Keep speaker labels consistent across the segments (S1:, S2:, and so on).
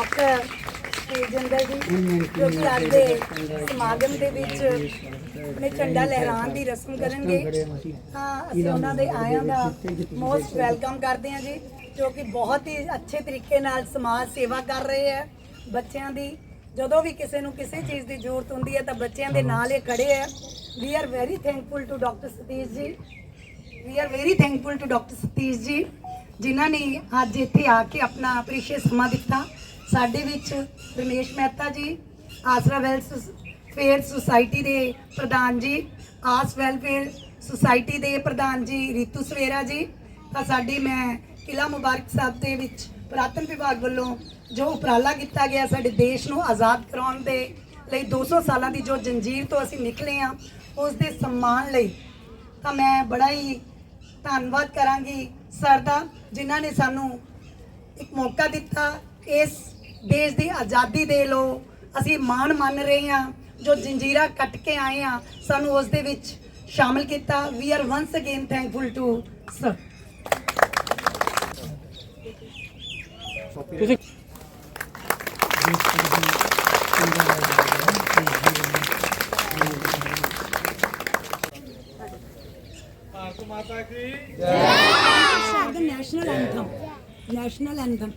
S1: Doctor Tejinder ਜੀ ਜੋ ਕਿ ਅੱਜ ਦੇ ਸਮਾਗਮ ਦੇ ਵਿੱਚ ਆਪਣੇ ਝੰਡਾ ਲਹਿਰਾਉਣ ਦੀ ਰਸਮ ਕਰਨਗੇ। ਤਾਂ ਅਸੀਂ ਉਹਨਾਂ ਦੇ ਆਇਆਂ ਦਾ ਮੋਸਟ ਵੈਲਕਮ ਕਰਦੇ ਹਾਂ ਜੀ, ਜੋ ਕਿ ਬਹੁਤ ਹੀ ਅੱਛੇ ਤਰੀਕੇ ਨਾਲ ਸਮਾਜ ਸੇਵਾ ਕਰ ਰਹੇ ਹੈ। ਬੱਚਿਆਂ ਦੀ ਜਦੋਂ ਵੀ ਕਿਸੇ ਨੂੰ ਕਿਸੇ ਚੀਜ਼ ਦੀ ਜ਼ਰੂਰਤ ਹੁੰਦੀ ਹੈ ਤਾਂ ਬੱਚਿਆਂ ਦੇ ਨਾਲ ਇਹ ਖੜੇ ਹੈ। We are very thankful to doctor Satish ji. We are very thankful to doctor Satish ji, ਜਿਨ੍ਹਾਂ ਨੇ ਅੱਜ ਇੱਥੇ ਆ ਕੇ ਆਪਣਾ ਪ੍ਰੀਸ਼ੀਅਸ ਸਮਾਂ ਦਿੱਤਾ। ਸਾਡੇ ਵਿੱਚ ਰਮੇਸ਼ ਮਹਿਤਾ ਜੀ, ਆਸਰਾ ਵੈਲਫੇਅਰ ਸੁਸਾਇਟੀ ਦੇ ਪ੍ਰਧਾਨ ਜੀ, ਆਸ ਵੈਲਫੇਅਰ ਸੁਸਾਇਟੀ ਦੇ ਪ੍ਰਧਾਨ ਜੀ, ਰੀਤੂ ਸਵੇਰਾ ਜੀ। ਤਾਂ ਸਾਡੀ ਮੈਂ ਕਿਲਾ ਮੁਬਾਰਕ ਸਾਹਿਬ ਦੇ ਵਿੱਚ ਪੁਰਾਤਨ ਵਿਭਾਗ ਵੱਲੋਂ ਜੋ ਉਪਰਾਲਾ ਕੀਤਾ ਗਿਆ ਸਾਡੇ ਦੇਸ਼ ਨੂੰ ਆਜ਼ਾਦ ਕਰਾਉਣ ਦੇ ਲਈ 200 ਸਾਲਾਂ ਦੀ ਜੋ ਜੰਜੀਰ ਤੋਂ ਅਸੀਂ ਨਿਕਲੇ ਆ ਉਸ ਦੇ ਸਨਮਾਨ ਲਈ ਤਾਂ ਮੈਂ ਬੜਾ ਹੀ ਧੰਨਵਾਦ ਕਰਾਂਗੀ ਸਰ ਦਾ, ਜਿਨ੍ਹਾਂ ਨੇ ਸਾਨੂੰ ਇੱਕ ਮੌਕਾ ਦਿੱਤਾ ਇਸ ਦੇਸ਼ ਦੀ ਆਜ਼ਾਦੀ ਦੇ ਲੋ ਅਸੀਂ ਮਾਣ ਮੰਨ ਰਹੇ ਹਾਂ। ਜੋ ਜੰਜੀਰਾ ਕੱਟ ਕੇ ਆਏ ਹਾਂ ਸਾਨੂੰ ਉਸ ਦੇ ਵਿੱਚ ਸ਼ਾਮਲ ਕੀਤਾ। We are once again thankful to sir
S2: Bharat Mata ਕੀ?
S1: ਸ਼ਬਦ ਨੈਸ਼ਨਲ ਐਂਥਮ ਨੈਸ਼ਨਲ ਐਂਥਮ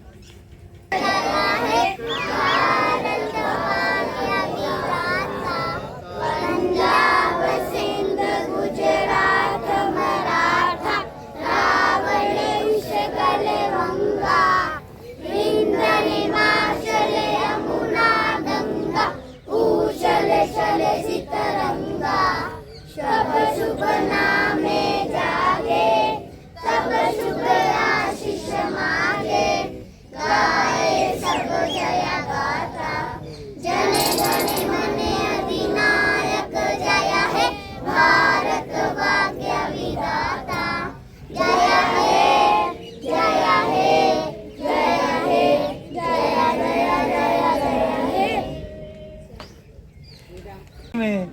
S2: ਨੇ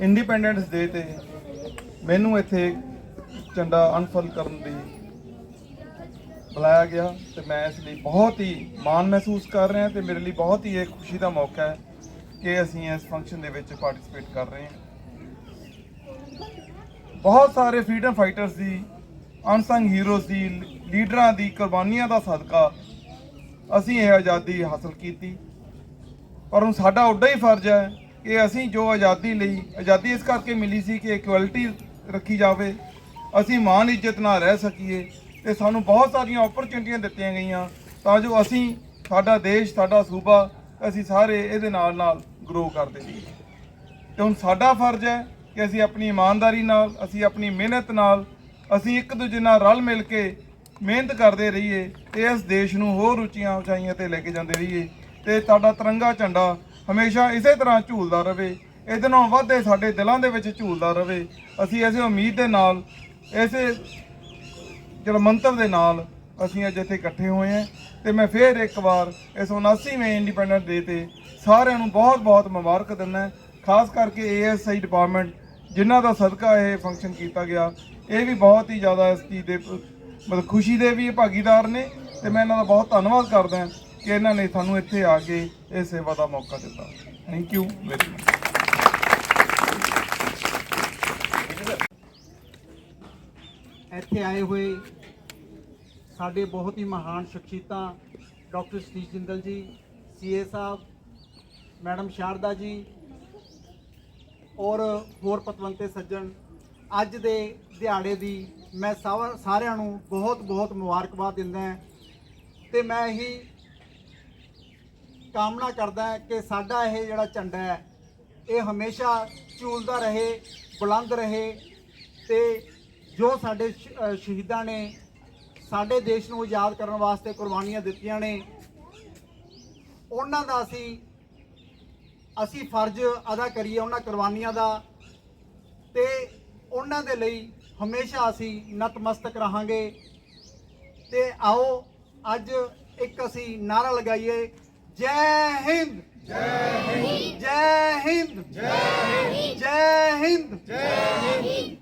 S2: ਇੰਡੀਪੈਂਡੈਂਸ ਡੇ ਤੇ ਮੈਨੂੰ ਇੱਥੇ ਝੰਡਾ ਅਨਫਲ ਕਰਨ ਦੀ ਬੁਲਾਇਆ ਗਿਆ ਤੇ ਮੈਂ ਇਸ ਲਈ ਬਹੁਤ ਹੀ ਮਾਣ ਮਹਿਸੂਸ ਕਰ ਰਿਹਾ ਤੇ ਮੇਰੇ ਲਈ ਬਹੁਤ ਹੀ ਇਹ ਖੁਸ਼ੀ ਦਾ ਮੌਕਾ ਹੈ ਕਿ ਅਸੀਂ ਇਸ ਫੰਕਸ਼ਨ ਦੇ ਵਿੱਚ ਪਾਰਟਿਸਿਪੇਟ ਕਰ ਰਹੇ ਹਾਂ। ਬਹੁਤ ਸਾਰੇ ਫਰੀडम ਫਾਈਟਰਸ ਦੀ ਅਨਸੰਗ ਹੀਰੋਜ਼ ਦੀ ਲੀਡਰਾਂ ਦੀ, ਕੁਰਬਾਨੀਆਂ ਦਾ ਸਦਕਾ ਅਸੀਂ ਇਹ ਆਜ਼ਾਦੀ ਹਾਸਲ ਕੀਤੀ। ਪਰ ਹੁਣ ਸਾਡਾ ਉੱਡਾ ਹੀ ਫਰਜ਼ ਹੈ ਕਿ ਅਸੀਂ ਜੋ ਆਜ਼ਾਦੀ ਲਈ, ਆਜ਼ਾਦੀ ਇਸ ਕਰਕੇ ਮਿਲੀ ਸੀ ਕਿ ਇਕੁਐਲਿਟੀ ਰੱਖੀ ਜਾਵੇ, ਅਸੀਂ ਮਾਨ ਇੱਜ਼ਤ ਨਾਲ ਰਹਿ ਸਕੀਏ ਤੇ ਸਾਨੂੰ ਬਹੁਤ ਸਾਰੀਆਂ ਓਪਰਚੁਨਿਟੀਆਂ ਦਿੱਤੀਆਂ ਗਈਆਂ ਤਾਂ ਜੋ ਅਸੀਂ ਸਾਡਾ ਦੇਸ਼, ਸਾਡਾ ਸੂਬਾ ਅਸੀਂ ਸਾਰੇ ਇਹਦੇ ਨਾਲ ਨਾਲ ਗਰੋ ਕਰਦੇ ਰਹੀਏ ਤੇ ਹੁਣ ਸਾਡਾ ਫਰਜ਼ ਹੈ ਕਿ ਅਸੀਂ ਆਪਣੀ ਇਮਾਨਦਾਰੀ ਨਾਲ, ਅਸੀਂ ਆਪਣੀ ਮਿਹਨਤ ਨਾਲ, ਅਸੀਂ ਇੱਕ ਦੂਜੇ ਨਾਲ ਰਲ ਮਿਲ ਕੇ ਮਿਹਨਤ ਕਰਦੇ ਰਹੀਏ ਤੇ ਇਸ ਦੇਸ਼ ਨੂੰ ਹੋਰ ਉੱਚੀਆਂ ਉਚਾਈਆਂ ਤੇ ਲੈ ਕੇ ਜਾਂਦੇ ਰਹੀਏ ਤੇ ਸਾਡਾ ਤਿਰੰਗਾ ਝੰਡਾ ਹਮੇਸ਼ਾ ਇਸੇ ਤਰ੍ਹਾਂ ਝੂਲਦਾ ਰਵੇ ਇਹਦੇ ਨਾਲੋਂ ਵੱਧ ਇਹ ਸਾਡੇ ਦਿਲਾਂ ਦੇ ਵਿੱਚ ਝੂਲਦਾ ਰਵੇ ਅਸੀਂ ਐਸੇ ਉਮੀਦ ਦੇ ਨਾਲ ਐਸੇ ਜਿਹੜਾ ਮੰਤਵ ਦੇ ਨਾਲ ਅਸੀਂ ਅੱਜ ਇੱਥੇ ਇਕੱਠੇ ਹੋਏ ਹਾਂ। ਤੇ ਮੈਂ ਫੇਰ ਇੱਕ ਵਾਰ ਇਸ 79ਵੇਂ ਇੰਡੀਪੈਂਡੈਂਸ ਡੇ ਤੇ ਸਾਰਿਆਂ ਨੂੰ ਬਹੁਤ-ਬਹੁਤ ਮੁਬਾਰਕ ਦਿੰਦਾ ਖਾਸ ਕਰਕੇ ਏਐਸਆਈ ਡਿਪਾਰਟਮੈਂਟ ਜਿਨ੍ਹਾਂ ਦਾ ਸਦਕਾ ਇਹ ਫੰਕਸ਼ਨ ਕੀਤਾ ਗਿਆ। ਇਹ ਵੀ ਬਹੁਤ ਹੀ ਜ਼ਿਆਦਾ ਇਸ ਚੀਜ਼ ਦੇ, ਮਤਲਬ ਖੁਸ਼ੀ ਦੇ ਵੀ ਭਾਗੀਦਾਰ ਨੇ। ਤੇ ਮੈਂ ਇਹਨਾਂ ਦਾ ਬਹੁਤ ਧੰਨਵਾਦ ਕਰਦਾ ਕਿ ਇਹਨਾਂ ਨੇ ਸਾਨੂੰ ਇੱਥੇ ਆ ਕੇ ਇਹ ਸੇਵਾ ਦਾ ਮੌਕਾ ਦਿੱਤਾ। ਥੈਂਕ ਯੂ ਵੈਰੀ ਮਚ
S3: ਇੱਥੇ ਆਏ ਹੋਏ ਸਾਡੇ ਬਹੁਤ ਹੀ ਮਹਾਨ ਸ਼ਖਸੀਅਤਾਂ, ਡਾਕਟਰ ਸਤੀਸ਼ ਜਿੰਦਲ ਜੀ ਸੀਏ ਸਾਹਿਬ, ਮੈਡਮ ਸ਼ਾਰਦਾ ਜੀ, ਔਰ ਹੋਰ ਪਤਵੰਤੇ ਸੱਜਣ। ਅੱਜ ਦੇ ਦਿਹਾੜੇ ਦੀ ਮੈਂ ਸਾਰਿਆਂ ਨੂੰ ਬਹੁਤ ਬਹੁਤ ਮੁਬਾਰਕਬਾਦ ਦਿੰਦਾ ਹਾਂ। ਤੇ ਮੈਂ ਇਹੀ ਕਾਮਨਾ ਕਰਦਾ ਹਾਂ ਕਿ ਸਾਡਾ ਇਹ ਜਿਹੜਾ ਝੰਡਾ ਹੈ, ਇਹ ਹਮੇਸ਼ਾ ਝੂਲਦਾ ਰਹੇ, ਬੁਲੰਦ ਰਹੇ ਤੇ ਜੋ ਸਾਡੇ ਸ਼- ਸ਼ਹੀਦਾਂ ਨੇ ਸਾਡੇ ਦੇਸ਼ ਨੂੰ ਆਜ਼ਾਦ ਕਰਨ ਵਾਸਤੇ ਕੁਰਬਾਨੀਆਂ ਦਿੱਤੀਆਂ ਨੇ, ਉਹਨਾਂ ਦਾ ਅਸੀਂ ਅਸੀਂ ਫਰਜ਼ ਅਦਾ ਕਰੀਏ ਉਹਨਾਂ ਕੁਰਬਾਨੀਆਂ ਦਾ ਤੇ ਉਹਨਾਂ ਦੇ ਲਈ ਹਮੇਸ਼ਾ ਅਸੀਂ ਨਤਮਸਤਕ ਰਹਾਂਗੇ। ਤੇ ਆਓ ਅੱਜ ਇੱਕ ਅਸੀਂ ਨਾਰਾ ਲਗਾਈਏ जय हिंद। जय हिंद।
S1: जय हिंद जय
S4: हिंद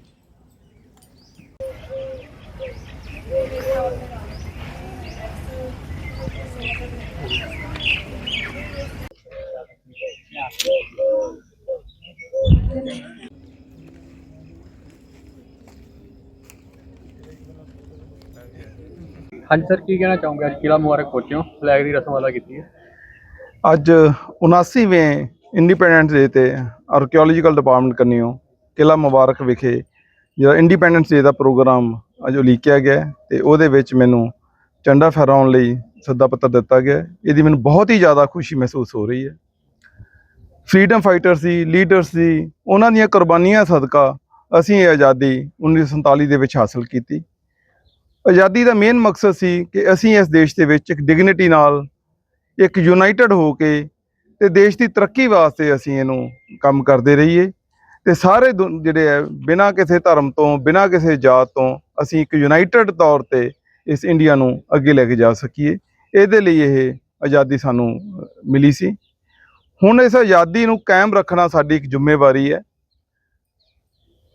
S4: हाँ जी सर, की कहना चाहूँगा? किला मुबारक पहुँचे हो। लाइगरी रस्म वाला की थी।
S2: ਅੱਜ 79ਵੇਂ ਇੰਡੀਪੈਂਡੈਂਸ ਡੇ ਤੇ ਆਰਕੀਓਲੋਜੀਕਲ ਡਿਪਾਰਟਮੈਂਟ ਕੰਨਿਓ ਕਿਲਾ ਮੁਬਾਰਕ ਵਿਖੇ ਜਿਹੜਾ ਇੰਡੀਪੈਂਡੈਂਸ ਡੇ ਦਾ ਪ੍ਰੋਗਰਾਮ ਅੱਜ ਉਲੀਕਿਆ ਗਿਆ ਹੈ ਤੇ ਉਹਦੇ ਵਿੱਚ ਮੈਨੂੰ ਝੰਡਾ ਫਹਿਰਾਉਣ ਲਈ ਸੱਦਾ ਪੱਤਰ ਦਿੱਤਾ ਗਿਆ ਇਹਦੀ ਮੈਨੂੰ ਬਹੁਤ ਹੀ ਜ਼ਿਆਦਾ ਖੁਸ਼ੀ ਮਹਿਸੂਸ ਹੋ ਰਹੀ ਹੈ। ਫਰੀडम ਫਾਈਟਰ ਸੀ ਲੀਡਰਸ ਸੀ ਉਹਨਾਂ ਦੀਆਂ ਕੁਰਬਾਨੀਆਂ ਸਦਕਾ ਅਸੀਂ ਇਹ ਆਜ਼ਾਦੀ 1947 ਦੇ ਵਿੱਚ ਹਾਸਲ ਕੀਤੀ। ਆਜ਼ਾਦੀ ਦਾ ਮੇਨ ਮਕਸਦ ਸੀ ਕਿ ਅਸੀਂ ਇਸ ਦੇਸ਼ ਦੇ ਵਿੱਚ ਇੱਕ ਡਿਗਨਿਟੀ ਨਾਲ ਇੱਕ ਯੂਨਾਈਟਿਡ ਹੋ ਕੇ ਤੇ ਦੇਸ਼ ਦੀ ਤਰੱਕੀ ਵਾਸਤੇ ਅਸੀਂ ਇਹਨੂੰ ਕੰਮ ਕਰਦੇ ਰਹੀਏ। ਤੇ ਸਾਰੇ ਦੁ- ਜਿਹੜੇ ਹੈ ਬਿਨਾਂ ਕਿਸੇ ਧਰਮ ਤੋਂ, ਬਿਨਾਂ ਕਿਸੇ ਜਾਤ ਤੋਂ ਅਸੀਂ ਇੱਕ ਯੂਨਾਈਟਿਡ ਤੌਰ ਤੇ ਇਸ ਇੰਡੀਆ ਨੂੰ ਅੱਗੇ ਲੈ ਕੇ ਜਾ ਸਕੀਏ। ਇਹਦੇ ਲਈ ਇਹ ਆਜ਼ਾਦੀ ਸਾਨੂੰ ਮਿਲੀ ਸੀ। ਹੁਣ ਇਸ ਆਜ਼ਾਦੀ ਨੂੰ ਕਾਇਮ ਰੱਖਣਾ ਸਾਡੀ ਇੱਕ ਜ਼ਿੰਮੇਵਾਰੀ ਹੈ।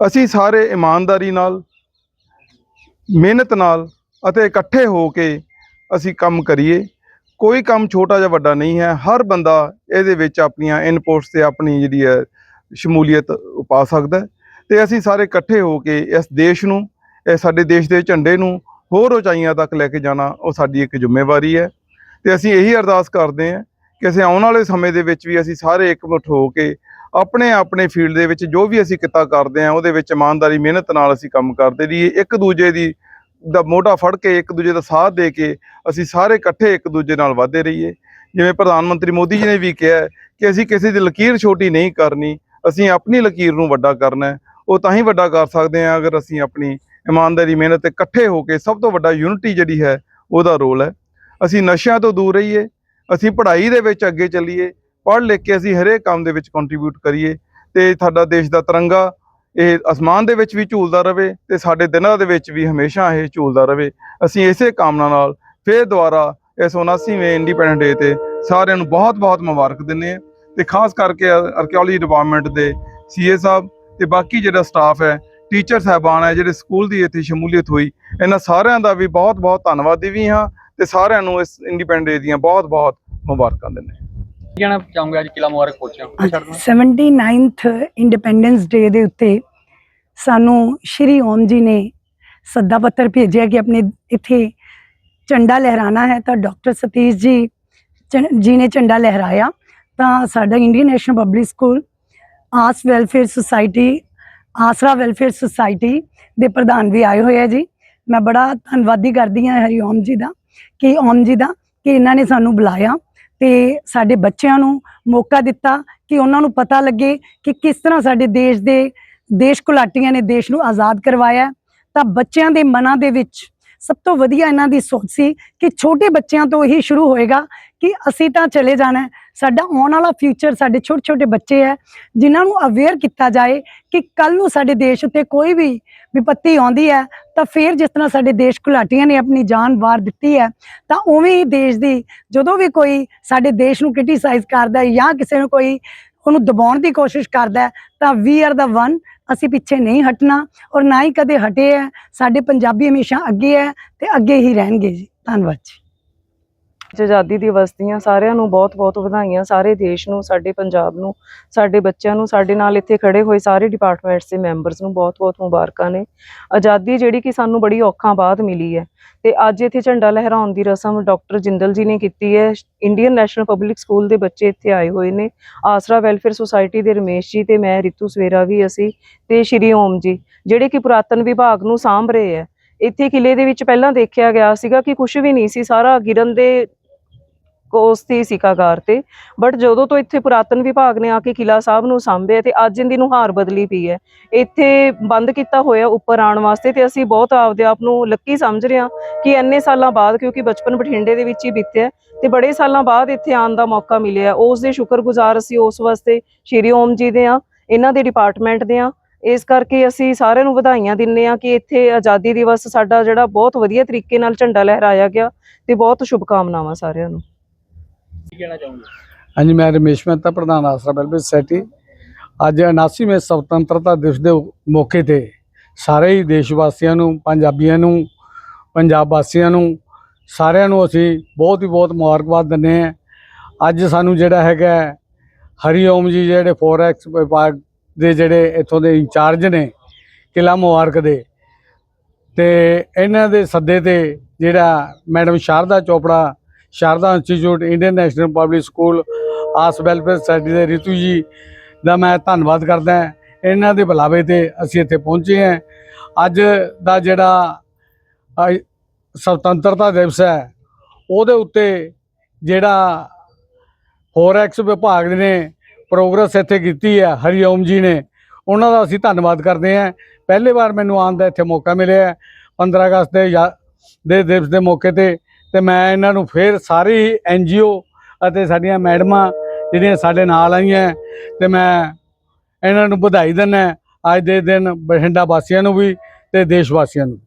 S2: ਅਸੀਂ ਸਾਰੇ ਇਮਾਨਦਾਰੀ ਨਾਲ, ਮਿਹਨਤ ਨਾਲ ਅਤੇ ਇਕੱਠੇ ਹੋ ਕੇ ਅਸੀਂ ਕੰਮ ਕਰੀਏ। ਕੋਈ ਕੰਮ ਛੋਟਾ ਜਾਂ ਵੱਡਾ ਨਹੀਂ ਹੈ, ਹਰ ਬੰਦਾ ਇਹਦੇ ਵਿੱਚ ਆਪਣੀਆਂ ਇਨਪੁਟਸ ਤੇ ਆਪਣੀ ਜਿਹੜੀ ਹੈ ਸ਼ਮੂਲੀਅਤ ਪਾ ਸਕਦਾ ਹੈ ਤੇ ਅਸੀਂ ਸਾਰੇ ਇਕੱਠੇ ਹੋ ਕੇ ਇਸ ਦੇਸ਼ ਨੂੰ, ਇਹ ਸਾਡੇ ਦੇਸ਼ ਦੇ ਝੰਡੇ ਨੂੰ ਹੋਰ ਉਚਾਈਆਂ ਤੱਕ ਲੈ ਕੇ ਜਾਣਾ, ਉਹ ਸਾਡੀ ਇੱਕ ਜ਼ਿੰਮੇਵਾਰੀ ਹੈ। ਤੇ ਅਸੀਂ ਇਹੀ ਅਰਦਾਸ ਕਰਦੇ ਹਾਂ ਕਿ ਅਸੀਂ ਆਉਣ ਵਾਲੇ ਸਮੇਂ ਦੇ ਵਿੱਚ ਵੀ ਅਸੀਂ ਸਾਰੇ ਇਕਮੁੱਠ ਹੋ ਕੇ ਆਪਣੇ ਆਪਣੇ ਫੀਲਡ ਦੇ ਵਿੱਚ ਜੋ ਵੀ ਅਸੀਂ ਕਿੱਤਾ ਕਰਦੇ ਹਾਂ, ਉਹਦੇ ਵਿੱਚ ਇਮਾਨਦਾਰੀ, ਮਿਹਨਤ ਨਾਲ ਅਸੀਂ ਕੰਮ ਕਰਦੇ ਰਹੀਏ। ਇੱਕ ਦੂਜੇ ਦੀ ਦਾ ਮੋਢਾ ਫੜ ਕੇ ਇੱਕ ਦੂਜੇ ਦਾ ਸਾਥ ਦੇ ਕੇ ਅਸੀਂ ਸਾਰੇ ਇਕੱਠੇ ਇੱਕ ਦੂਜੇ ਨਾਲ ਵਧਦੇ ਰਹੀਏ। ਜਿਵੇਂ ਪ੍ਰਧਾਨ ਮੰਤਰੀ ਮੋਦੀ ਜੀ ਨੇ ਵੀ ਕਿਹਾ ਕਿ ਅਸੀਂ ਕਿਸੇ ਦੀ ਲਕੀਰ ਛੋਟੀ ਨਹੀਂ ਕਰਨੀ, ਅਸੀਂ ਆਪਣੀ ਲਕੀਰ ਨੂੰ ਵੱਡਾ ਕਰਨਾ ਉਹ ਤਾਂ ਹੀ ਵੱਡਾ ਕਰ ਸਕਦੇ ਹਾਂ ਅਗਰ ਅਸੀਂ ਆਪਣੀ ਇਮਾਨਦਾਰੀ, ਮਿਹਨਤ ਤੇ ਇਕੱਠੇ ਹੋ ਕੇ ਸਭ ਤੋਂ ਵੱਡਾ ਯੂਨਿਟੀ ਜਿਹੜੀ ਹੈ ਉਹਦਾ ਰੋਲ ਹੈ। ਅਸੀਂ ਨਸ਼ਿਆਂ ਤੋਂ ਦੂਰ ਰਹੀਏ, ਅਸੀਂ ਪੜ੍ਹਾਈ ਦੇ ਵਿੱਚ ਅੱਗੇ ਚੱਲੀਏ ਪੜ੍ਹ ਲਿਖ ਕੇ ਅਸੀਂ ਹਰੇਕ ਕੰਮ ਦੇ ਵਿੱਚ ਕੰਟਰੀਬਿਊਟ ਕਰੀਏ ਤੇ ਸਾਡਾ ਦੇਸ਼ ਦਾ ਤਿਰੰਗਾ ਇਹ ਅਸਮਾਨ ਦੇ ਵਿੱਚ ਵੀ ਝੂਲਦਾ ਰਵੇ ਤੇ ਸਾਡੇ ਦਿਨਾਂ ਦੇ ਵਿੱਚ ਵੀ ਹਮੇਸ਼ਾ ਇਹ ਝੂਲਦਾ ਰਵੇ। ਅਸੀਂ ਇਸੇ ਕਾਮਨਾ ਨਾਲ ਫੇਰ ਦੁਬਾਰਾ ਇਸ 79ਵੇਂ ਇੰਡੀਪੈਂਡੈਂਟ ਡੇ ਤੇ ਸਾਰਿਆਂ ਨੂੰ ਬਹੁਤ-ਬਹੁਤ ਮੁਬਾਰਕ ਦਿੰਦੇ ਹਾਂ ਤੇ ਖਾਸ ਕਰਕੇ ਆਰਕੀਓਲੋਜੀ ਡਿਪਾਰਟਮੈਂਟ ਦੇ ਸੀਏ ਸਾਹਿਬ ਤੇ ਬਾਕੀ ਜਿਹੜਾ ਸਟਾਫ ਹੈ ਟੀਚਰ ਸਾਹਿਬਾਨ ਹੈ, ਜਿਹੜੇ ਸਕੂਲ ਦੀ ਇੱਥੇ ਸ਼ਮੂਲੀਅਤ ਹੋਈ, ਇਹਨਾਂ ਸਾਰਿਆਂ ਦਾ ਵੀ ਬਹੁਤ-ਬਹੁਤ ਧੰਨਵਾਦੀ ਵੀ ਹਾਂ ਤੇ ਸਾਰਿਆਂ ਨੂੰ ਇਸ ਇੰਡੀਪੈਂਡੈਂਟ ਡੇ ਦੀਆਂ ਬਹੁਤ-ਬਹੁਤ ਮੁਬਾਰਕਾਂ ਦਿੰਦੇ
S4: ਕਹਿਣਾ ਚਾਹੋਗੇ ਅੱਜ ਕਿਲਾ ਮੁਬਾਰਕ ਪਹੁੰਚੇ ਹੋ ਛੱਡ ਦਵਾਂ
S1: 79th ਇੰਡੀਪੈਂਡੈਂਸ ਡੇ ਦੇ ਉੱਤੇ ਸਾਨੂੰ ਸ਼੍ਰੀ ਓਮ ਜੀ ਨੇ ਸੱਦਾ ਪੱਤਰ ਭੇਜਿਆ ਕਿ ਆਪਣੇ ਇੱਥੇ ਝੰਡਾ ਲਹਿਰਾਣਾ ਹੈ। ਤਾਂ ਡਾਕਟਰ ਸਤੀਸ਼ ਜੀ ਜੀ ਨੇ ਝੰਡਾ ਲਹਿਰਾਇਆ। ਤਾਂ ਸਾਡਾ ਇੰਡੀਅਨ ਨੈਸ਼ਨਲ ਪਬਲਿਕ ਸਕੂਲ ਆਸ welfare society Aasra welfare society ਦੇ ਪ੍ਰਧਾਨ ਵੀ ਆਏ ਹੋਏ ਆ ਜੀ। ਮੈਂ ਬੜਾ ਧੰਨਵਾਦੀ ਕਰਦੀ ਹਾਂ ਹਰੀ ਓਮ ਜੀ ਦਾ ਕਿ ਓਮ ਜੀ ਦਾ ਕਿ ਇਹਨਾਂ ਨੇ ਸਾਨੂੰ ਬੁਲਾਇਆ। ਤੇ ਸਾਡੇ ਬੱਚਿਆਂ ਨੂੰ ਮੌਕਾ ਦਿੱਤਾ ਕਿ ਉਹਨਾਂ ਨੂੰ ਪਤਾ ਲੱਗੇ ਕਿ ਕਿਸ ਤਰ੍ਹਾਂ ਸਾਡੇ ਦੇਸ਼ ਦੇ ਦੇਸ਼ ਘੁਲਾਟੀਆਂ ਨੇ ਦੇਸ਼ ਨੂੰ ਆਜ਼ਾਦ ਕਰਵਾਇਆ ਤਾਂ ਬੱਚਿਆਂ ਦੇ ਮਨਾਂ ਦੇ ਵਿੱਚ ਸਭ ਤੋਂ ਵਧੀਆ ਇਹਨਾਂ ਦੀ ਸੋਚ ਸੀ ਕਿ ਛੋਟੇ ਬੱਚਿਆਂ ਤੋਂ ਹੀ ਸ਼ੁਰੂ ਹੋਏਗਾ ਕਿ ਅਸੀਂ ਤਾਂ ਚਲੇ ਜਾਣਾ ਸਾਡਾ ਆਉਣ ਵਾਲਾ ਫਿਊਚਰ ਸਾਡੇ ਛੋਟੇ ਛੋਟੇ ਬੱਚੇ ਹੈ, ਜਿਨ੍ਹਾਂ ਨੂੰ ਅਵੇਅਰ ਕੀਤਾ ਜਾਏ ਕਿ ਕੱਲ ਨੂੰ ਸਾਡੇ ਦੇਸ਼ ਉੱਤੇ ਕੋਈ ਵੀ ਵਿਪੱਤੀ ਆਉਂਦੀ ਹੈ, ਤਾਂ ਫਿਰ ਜਿਸ ਤਰ੍ਹਾਂ ਸਾਡੇ ਦੇਸ਼ ਘੁਲਾਟੀਆਂ ਨੇ ਆਪਣੀ ਜਾਨ ਵਾਰ ਦਿੱਤੀ ਹੈ, ਤਾਂ ਉਵੇਂ ਹੀ ਦੇਸ਼ ਦੀ ਜਦੋਂ ਵੀ ਕੋਈ ਸਾਡੇ ਦੇਸ਼ ਨੂੰ ਕ੍ਰਿਟੀਸਾਈਜ਼ ਕਰਦਾ ਹੈ ਜਾਂ ਕਿਸੇ ਨੂੰ ਕੋਈ ਉਹਨੂੰ ਦਬਾਉਣ ਦੀ ਕੋਸ਼ਿਸ਼ ਕਰਦਾ ਹੈ, ਤਾਂ ਵੀ ਆਰ ਦਾ ਵਨ ਅਸੀਂ ਪਿੱਛੇ ਨਹੀਂ ਹਟਣਾ ਔਰ ਨਾ ਹੀ ਕਦੇ ਹਟੇ ਹੈ, ਸਾਡੇ ਪੰਜਾਬੀ ਹਮੇਸ਼ਾ ਅੱਗੇ ਹੈ ਤੇ ਅੱਗੇ ਹੀ ਰਹਿਣਗੇ ਜੀ। ਧੰਨਵਾਦ ਜੀ।
S5: ਆਜ਼ਾਦੀ ਦਿਵਸ ਦੀਆਂ ਸਾਰਿਆਂ ਨੂੰ ਬਹੁਤ-ਬਹੁਤ ਵਧਾਈਆਂ। ਸਾਰੇ ਦੇਸ਼ ਨੂੰ, ਸਾਡੇ ਪੰਜਾਬ ਨੂੰ, ਸਾਡੇ ਬੱਚਿਆਂ ਨੂੰ, ਸਾਡੇ ਨਾਲ ਇੱਥੇ ਖੜੇ ਹੋਏ ਸਾਰੇ ਡਿਪਾਰਟਮੈਂਟਸ ਦੇ ਮੈਂਬਰਸ ਨੂੰ ਬਹੁਤ-ਬਹੁਤ ਮੁਬਾਰਕਾਂ ਨੇ। ਆਜ਼ਾਦੀ ਜਿਹੜੀ ਕਿ ਸਾਨੂੰ ਬੜੀ ਔਖਾਂ ਬਾਅਦ ਮਿਲੀ ਹੈ। ਤੇ ਅੱਜ ਇੱਥੇ ਝੰਡਾ ਲਹਿਰਾਉਣ ਦੀ ਰਸਮ ਡਾਕਟਰ ਜਿੰਦਲ ਜੀ ਨੇ ਕੀਤੀ ਹੈ। ਇੰਡੀਅਨ ਨੈਸ਼ਨਲ ਪਬਲਿਕ ਸਕੂਲ ਦੇ ਬੱਚੇ ਇੱਥੇ ਆਏ ਹੋਏ ਨੇ। ਆਸਰਾ ਵੈਲਫੇਅਰ ਸੁਸਾਇਟੀ ਦੇ ਰਮੇਸ਼ ਜੀ ਤੇ ਮੈਂ ਰਿਤੂ ਸਵੇਰਾ ਵੀ ਅਸੀਂ ਤੇ ਸ਼੍ਰੀ ਓਮ ਜੀ, ਜਿਹੜੇ ਕਿ ਪੁਰਾਤਨ ਵਿਭਾਗ ਨੂੰ ਸਾਂਭ ਰਹੇ ਹੈ। ਇੱਥੇ ਕਿਲੇ ਦੇ ਵਿੱਚ ਪਹਿਲਾਂ ਦੇਖਿਆ ਗਿਆ ਸੀਗਾ ਕਿ ਕੁਝ ਵੀ ਨਹੀਂ ਸੀ। ਸਾਰਾ ਗਿਰਨ ਦੇ ਕੋਸ ਤੇ ਸਿਕਾਗਾਰ ਤੇ। ਬਟ ਜਦੋਂ ਤੋਂ ਇੱਥੇ ਪੁਰਾਤਨ ਵਿਭਾਗ ਨੇ ਆ ਕੇ ਕਿਲਾ ਸਾਹਿਬ ਨੂੰ ਸਾਂਭਿਆ ਤੇ ਅੱਜ ਇਹਦੀ ਨੁਹਾਰ ਬਦਲੀ ਪਈ ਹੈ। ਇੱਥੇ ਬੰਦ ਕੀਤਾ ਹੋਇਆ ਉੱਪਰ ਆਉਣ ਵਾਸਤੇ ਤੇ ਅਸੀਂ ਬਹੁਤ ਆਪਦੇ ਆਪ ਨੂੰ ਲੱਕੀ ਸਮਝ ਰਹੇ ਹਾਂ ਕਿ ਇੰਨੇ ਸਾਲਾਂ ਬਾਅਦ ਕਿਉਂਕਿ ਬਚਪਨ ਬਠਿੰਡੇ ਦੇ ਵਿੱਚ ਹੀ ਬੀਤਿਆ ਤੇ ਬੜੇ ਸਾਲਾਂ ਬਾਅਦ ਇੱਥੇ ਆਉਣ ਦਾ ਮੌਕਾ ਮਿਲਿਆ ਉਸ ਦੇ ਸ਼ੁਕਰਗੁਜ਼ਾਰ ਅਸੀਂ ਉਸ ਵਾਸਤੇ ਸ਼੍ਰੀ ਓਮ ਜੀ ਦੇ ਆ ਇਹਨਾਂ ਦੇ ਡਿਪਾਰਟਮੈਂਟ ਦੇ ਆ ਇਸ ਕਰਕੇ ਅਸੀਂ ਸਾਰਿਆਂ ਨੂੰ ਵਧਾਈਆਂ ਦਿੰਨੇ ਆ ਕਿ ਇੱਥੇ ਆਜ਼ਾਦੀ ਦਿਵਸ ਸਾਡਾ ਜਿਹੜਾ ਬਹੁਤ ਵਧੀਆ ਤਰੀਕੇ ਨਾਲ ਝੰਡਾ ਲਹਿਰਾਇਆ ਗਿਆ ਤੇ ਬਹੁਤ ਸ਼ੁਭਕਾਮਨਾਵਾਂ ਸਾਰਿਆਂ ਨੂੰ।
S4: ਕੀ ਕਹਿਣਾ ਚਾਹੋਗੇ?
S6: ਹਾਂਜੀ, ਮੈਂ ਰਮੇਸ਼ ਮਹਿਤਾ, ਪ੍ਰਧਾਨ ਆਸਰਾ ਵੈਲਫੇਅਰ ਸੁਸਾਇਟੀ। ਅੱਜ 79ਵੇਂ ਸੁਤੰਤਰਤਾ ਦਿਵਸ ਦੇ ਮੌਕੇ ਤੇ ਸਾਰੇ ਹੀ ਦੇਸ਼ ਵਾਸੀਆਂ ਨੂੰ, ਪੰਜਾਬੀਆਂ ਨੂੰ ਪੰਜਾਬ ਵਾਸੀਆਂ ਨੂੰ, ਸਾਰਿਆਂ ਨੂੰ ਅਸੀਂ ਬਹੁਤ ਹੀ ਬਹੁਤ ਮੁਬਾਰਕਬਾਦ ਦਿੰਦੇ ਹਾਂ। ਅੱਜ ਸਾਨੂੰ ਜਿਹੜਾ ਹੈਗਾ ਹਰੀ ਓਮ ਜੀ ਜਿਹੜੇ ਫੋਰੈਕਸ ਵਿਭਾਗ ਦੇ ਜਿਹੜੇ ਇੱਥੋਂ ਦੇ ਇੰਚਾਰਜ ਨੇ ਕਿਲਾ ਮੁਬਾਰਕ ਦੇ। ਤੇ ਇਹਨਾਂ ਦੇ ਸੱਦੇ ਤੇ ਜਿਹੜਾ madam Sharda Chopra Sharda institute Indian national public school ਆਸ ਵੈਲਫੇਅਰ ਸੋਸਾਇਟੀ ਦੇ ਰਿਤੂ ਜੀ ਦਾ ਮੈਂ ਧੰਨਵਾਦ ਕਰਦਾ ਹਾਂ। ਇਹਨਾਂ ਦੇ ਬੁਲਾਵੇ ਤੇ ਅਸੀਂ ਇੱਥੇ ਪਹੁੰਚੇ ਹਾਂ। ਅੱਜ ਦਾ ਜਿਹੜਾ ਸੁਤੰਤਰਤਾ ਦਿਵਸ ਹੈ, ਉਹਦੇ ਉੱਤੇ ਜਿਹੜਾ ਫੋਰੈਕਸ ਵਿਭਾਗ ਨੇ ਪ੍ਰੋਗਰੈਸ ਇੱਥੇ ਕੀਤੀ ਹੈ, ਹਰੀਓਮ ਜੀ ਨੇ, ਉਹਨਾਂ ਦਾ ਅਸੀਂ ਧੰਨਵਾਦ ਕਰਦੇ ਹਾਂ। ਪਹਿਲੀ ਵਾਰ ਮੈਨੂੰ ਆਉਣ ਦਾ ਇੱਥੇ ਮੌਕਾ ਮਿਲਿਆ ਹੈ। 15 ਅਗਸਤ ਦੇ ਯਾ- ਦੇ ਦਿਵਸ ਦੇ ਮੌਕੇ ਤੇ ਤੇ ਮੈਂ ਇਹਨਾਂ ਨੂੰ ਫਿਰ ਸਾਰੀ ਐਨਜੀਓ ਅਤੇ ਸਾਡੀਆਂ ਮੈਡਮਾਂ ਜਿਹੜੀਆਂ ਸਾਡੇ ਨਾਲ ਆਈਆਂ ਤੇ ਮੈਂ ਇਹਨਾਂ ਨੂੰ ਵਧਾਈ ਦਿੰਦਾ ਅੱਜ ਦੇ ਦਿਨ ਬਠਿੰਡਾ ਵਾਸੀਆਂ ਨੂੰ ਵੀ ਤੇ ਦੇਸ਼ ਵਾਸੀਆਂ ਨੂੰ